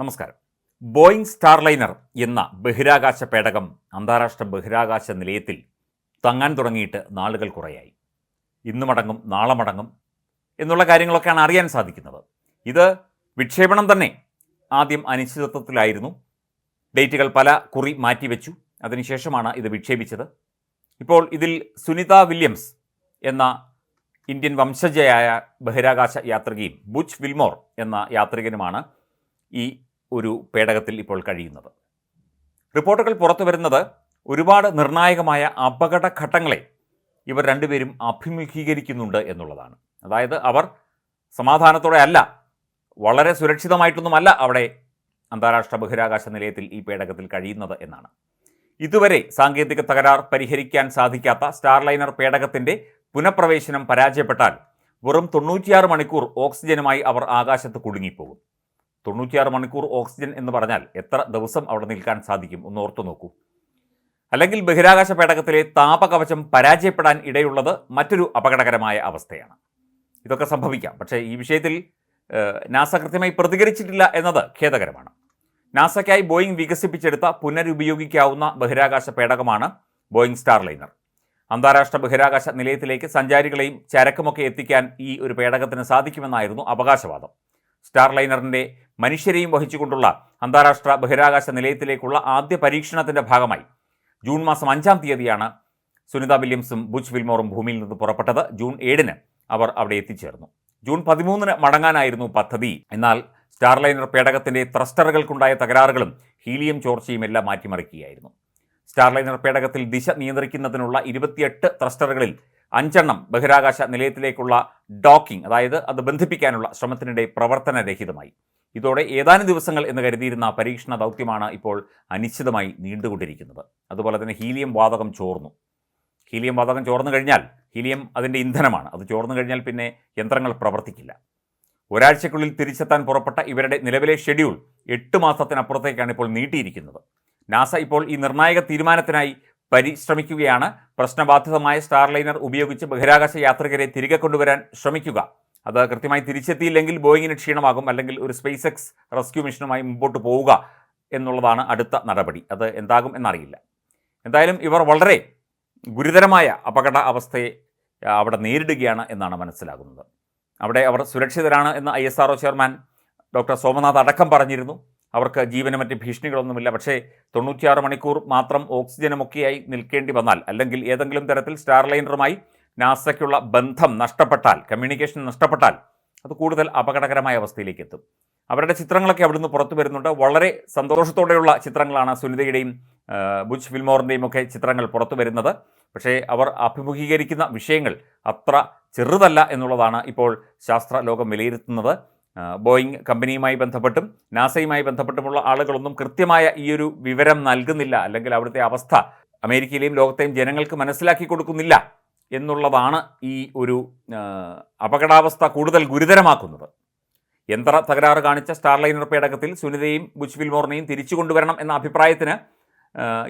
നമസ്കാരം. Boeing Starliner എന്ന ബഹിരാകാശ പേടകം അന്താരാഷ്ട്ര ബഹിരാകാശ നിലയത്തിൽ തങ്ങാൻ തുടങ്ങിയിട്ട് നാളുകൾ കുറയായി. ഇന്ന് മടങ്ങും നാളെ മടങ്ങും എന്നുള്ള കാര്യങ്ങളൊക്കെയാണ് അറിയാൻ സാധിക്കുന്നത്. ഇത് വിക്ഷേപണം തന്നെ ആദ്യം അനിശ്ചിതത്വത്തിലായിരുന്നു. ഡേറ്റുകൾ പല കുറി മാറ്റിവെച്ചു. അതിനുശേഷമാണ് ഇത് വിക്ഷേപിച്ചത്. ഇപ്പോൾ ഇതിൽ സുനിത വില്യംസ് എന്ന ഇന്ത്യൻ വംശജയായ ബഹിരാകാശ യാത്രികയും ബുച്ച് വിൽമോർ എന്ന യാത്രികനുമാണ് ഈ ഒരു പേടകത്തിൽ ഇപ്പോൾ കഴിയുന്നത്. റിപ്പോർട്ടുകൾ പുറത്തു വരുന്നത് ഒരുപാട് നിർണായകമായ അപകട ഘട്ടങ്ങളെ ഇവർ രണ്ടുപേരും അഭിമുഖീകരിക്കുന്നുണ്ട് എന്നുള്ളതാണ്. അതായത് അവർ സമാധാനത്തോടെ അല്ല വളരെ സുരക്ഷിതമായിട്ടൊന്നുമല്ല അവിടെ അന്താരാഷ്ട്ര ബഹിരാകാശ നിലയത്തിൽ ഈ പേടകത്തിൽ കഴിയുന്നത് എന്നാണ്. ഇതുവരെ സാങ്കേതിക തകരാർ പരിഹരിക്കാൻ സാധിക്കാത്ത സ്റ്റാർലൈനർ പേടകത്തിന്റെ പുനഃപ്രവേശനം പരാജയപ്പെട്ടാൽ വെറും തൊണ്ണൂറ്റിയാറ് മണിക്കൂർ ഓക്സിജനുമായി അവർ ആകാശത്ത് കുടുങ്ങിപ്പോകും. തൊണ്ണൂറ്റിയാറ് മണിക്കൂർ ഓക്സിജൻ എന്ന് പറഞ്ഞാൽ എത്ര ദിവസം അവിടെ നിൽക്കാൻ സാധിക്കും? ഒന്ന് ഓർത്തു നോക്കൂ. അല്ലെങ്കിൽ ബഹിരാകാശ പേടകത്തിലെ താപകവചം പരാജയപ്പെടാൻ ഇടയുള്ളത് മറ്റൊരു അപകടകരമായ അവസ്ഥയാണ്. ഇതൊക്കെ സംഭവിക്കാം. പക്ഷേ ഈ വിഷയത്തിൽ നാസ കൃത്യമായി പ്രതികരിച്ചിട്ടില്ല എന്നത് ഖേദകരമാണ്. നാസയ്ക്കായി ബോയിങ് വികസിപ്പിച്ചെടുത്ത പുനരുപയോഗിക്കാവുന്ന ബഹിരാകാശ പേടകമാണ് ബോയിങ് സ്റ്റാർലൈനർ. അന്താരാഷ്ട്ര ബഹിരാകാശ നിലയത്തിലേക്ക് സഞ്ചാരികളെയും ചരക്കുമൊക്കെ എത്തിക്കാൻ ഈ ഒരു പേടകത്തിന് സാധിക്കുമെന്നായിരുന്നു അവകാശവാദം. സ്റ്റാർലൈനറിന്റെ മനുഷ്യരെയും വഹിച്ചുകൊണ്ടുള്ള അന്താരാഷ്ട്ര ബഹിരാകാശ നിലയത്തിലേക്കുള്ള ആദ്യ പരീക്ഷണത്തിന്റെ ഭാഗമായി ജൂൺ മാസം അഞ്ചാം തീയതിയാണ് സുനിത വില്യംസും ബുച്ച് വിൽമോറും ഭൂമിയിൽ നിന്ന് പുറപ്പെട്ടത്. ജൂൺ ഏഴിന് അവർ അവിടെ എത്തിച്ചേർന്നു. ജൂൺ പതിമൂന്നിന് മടങ്ങാനായിരുന്നു പദ്ധതി. എന്നാൽ സ്റ്റാർലൈനർ പേടകത്തിന്റെ ത്രസ്റ്ററുകൾക്കുണ്ടായ തകരാറുകളും ഹീലിയം ചോർച്ചയും എല്ലാം മാറ്റിമറിക്കുകയായിരുന്നു. സ്റ്റാർലൈനർ പേടകത്തിൽ ദിശ നിയന്ത്രിക്കുന്നതിനുള്ള ഇരുപത്തിയെട്ട് ത്രസ്റ്ററുകളിൽ അഞ്ചെണ്ണം ബഹിരാകാശ നിലയത്തിലേക്കുള്ള ഡോക്കിംഗ് അതായത് അത് ബന്ധിപ്പിക്കാനുള്ള ശ്രമത്തിനിടെ പ്രവർത്തനരഹിതമായി. ഇതോടെ ഏതാനും ദിവസങ്ങൾ എന്ന് കരുതിയിരുന്ന പരീക്ഷണ ദൗത്യമാണ് ഇപ്പോൾ അനിശ്ചിതമായി നീണ്ടുകൊണ്ടിരിക്കുന്നത്. അതുപോലെ തന്നെ ഹീലിയം വാതകം ചോർന്നു. ഹീലിയം വാതകം ചോർന്നു കഴിഞ്ഞാൽ ഹീലിയം അതിന്റെ ഇന്ധനമാണ്. അത് ചോർന്നു കഴിഞ്ഞാൽ പിന്നെ യന്ത്രങ്ങൾ പ്രവർത്തിക്കില്ല. ഒരാഴ്ചക്കുള്ളിൽ തിരിച്ചെത്താൻ പുറപ്പെട്ട ഇവരുടെ നിലവിലെ ഷെഡ്യൂൾ എട്ട് മാസത്തിനപ്പുറത്തേക്കാണ് ഇപ്പോൾ നീട്ടിയിരിക്കുന്നത്. നാസ ഇപ്പോൾ ഈ നിർണായക തീരുമാനത്തിനായി പരിശ്രമിക്കുകയാണ്. പ്രശ്നബാധിതമായ സ്റ്റാർലൈനർ ഉപയോഗിച്ച് ബഹിരാകാശ യാത്രികരെ തിരികെ കൊണ്ടുവരാൻ ശ്രമിക്കുക. അത് കൃത്യമായി തിരിച്ചെത്തിയില്ലെങ്കിൽ ബോയിങ്ങിന് ക്ഷീണമാകും അല്ലെങ്കിൽ ഒരു സ്പേസ് എക്സ് റെസ്ക്യൂ മിഷനുമായി മുമ്പോട്ട് പോവുക എന്നുള്ളതാണ് അടുത്ത നടപടി. അത് എന്താകും എന്നറിയില്ല. എന്തായാലും ഇവർ വളരെ ഗുരുതരമായ അപകട അവസ്ഥയെ അവിടെ നേരിടുകയാണ് എന്നാണ് മനസ്സിലാകുന്നത്. അവിടെ അവർ സുരക്ഷിതരാണ് എന്ന് I S R chairman doctor Somnath അടക്കം പറഞ്ഞിരുന്നു. അവർക്ക് ജീവന് മറ്റ് ഭീഷണികളൊന്നുമില്ല. പക്ഷേ തൊണ്ണൂറ്റിയാറ് മണിക്കൂർ മാത്രം ഓക്സിജനുമൊക്കെയായി നിൽക്കേണ്ടി വന്നാൽ അല്ലെങ്കിൽ ഏതെങ്കിലും തരത്തിൽ സ്റ്റാർലൈനറുമായി നാസയ്ക്കുള്ള ബന്ധം നഷ്ടപ്പെട്ടാൽ കമ്മ്യൂണിക്കേഷൻ നഷ്ടപ്പെട്ടാൽ അത് കൂടുതൽ അപകടകരമായ അവസ്ഥയിലേക്ക് എത്തും അവരുടെ ചിത്രങ്ങളൊക്കെ അവിടുന്ന് പുറത്തു വരുന്നുണ്ട്. വളരെ സന്തോഷത്തോടെയുള്ള ചിത്രങ്ങളാണ് സുനിതയുടെയും ബുജ് ഫിൽമോറിന്റെയും ഒക്കെ ചിത്രങ്ങൾ പുറത്തു വരുന്നത്. പക്ഷേ അവർ അഭിമുഖീകരിക്കുന്ന വിഷയങ്ങൾ അത്ര ചെറുതല്ല എന്നുള്ളതാണ് ഇപ്പോൾ ശാസ്ത്ര ലോകം വിലയിരുത്തുന്നത് ബോയിങ് കമ്പനിയുമായി ബന്ധപ്പെട്ടും നാസയുമായി ബന്ധപ്പെട്ടുമുള്ള ആളുകളൊന്നും കൃത്യമായ ഈ ഒരു വിവരം നൽകുന്നില്ല. അല്ലെങ്കിൽ അവിടുത്തെ അവസ്ഥ അമേരിക്കയിലെയും ലോകത്തെയും ജനങ്ങൾക്ക് മനസ്സിലാക്കി കൊടുക്കുന്നില്ല. എന്നുള്ളതാണ് ഈ ഒരു അപകടാവസ്ഥ കൂടുതൽ ഗുരുതരമാക്കുന്നത്. യന്ത്ര തകരാറ് കാണിച്ച സ്റ്റാർലൈനർ പേടകത്തിൽ സുനിതയും ബുച്ച് വിൽമോറിനെയും തിരിച്ചു കൊണ്ടുവരണം എന്ന അഭിപ്രായത്തിന്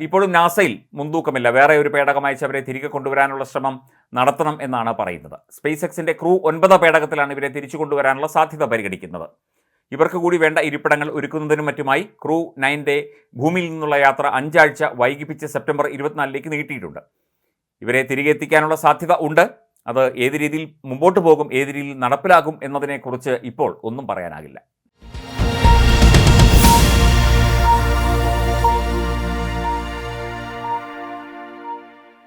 ഇപ്പോഴും നാസയിൽ മുൻതൂക്കമില്ല. വേറെ ഒരു പേടകം അയച്ച് അവരെ തിരികെ കൊണ്ടുവരാനുള്ള ശ്രമം നടത്തണം എന്നാണ് പറയുന്നത്. സ്പേസ് എക്സിന്റെ ക്രൂ ഒൻപത് പേടകത്തിലാണ് ഇവരെ തിരിച്ചു കൊണ്ടുവരാനുള്ള സാധ്യത പരിഗണിക്കുന്നത്. ഇവർക്ക് കൂടി വേണ്ട ഇരിപ്പിടങ്ങൾ ഒരുക്കുന്നതിനും മറ്റുമായി ക്രൂ നയന്റെ ഭൂമിയിൽ നിന്നുള്ള യാത്ര അഞ്ചാഴ്ച വൈകിപ്പിച്ച് സെപ്റ്റംബർ ഇരുപത്തിനാലിലേക്ക് നീട്ടിയിട്ടുണ്ട്. ഇവരെ തിരികെ എത്തിക്കാനുള്ള സാധ്യത ഉണ്ട്. അത് ഏത് രീതിയിൽ മുമ്പോട്ട് പോകും ഏത് രീതിയിൽ നടപ്പിലാകും എന്നതിനെക്കുറിച്ച് ഇപ്പോൾ ഒന്നും പറയാനാകില്ല.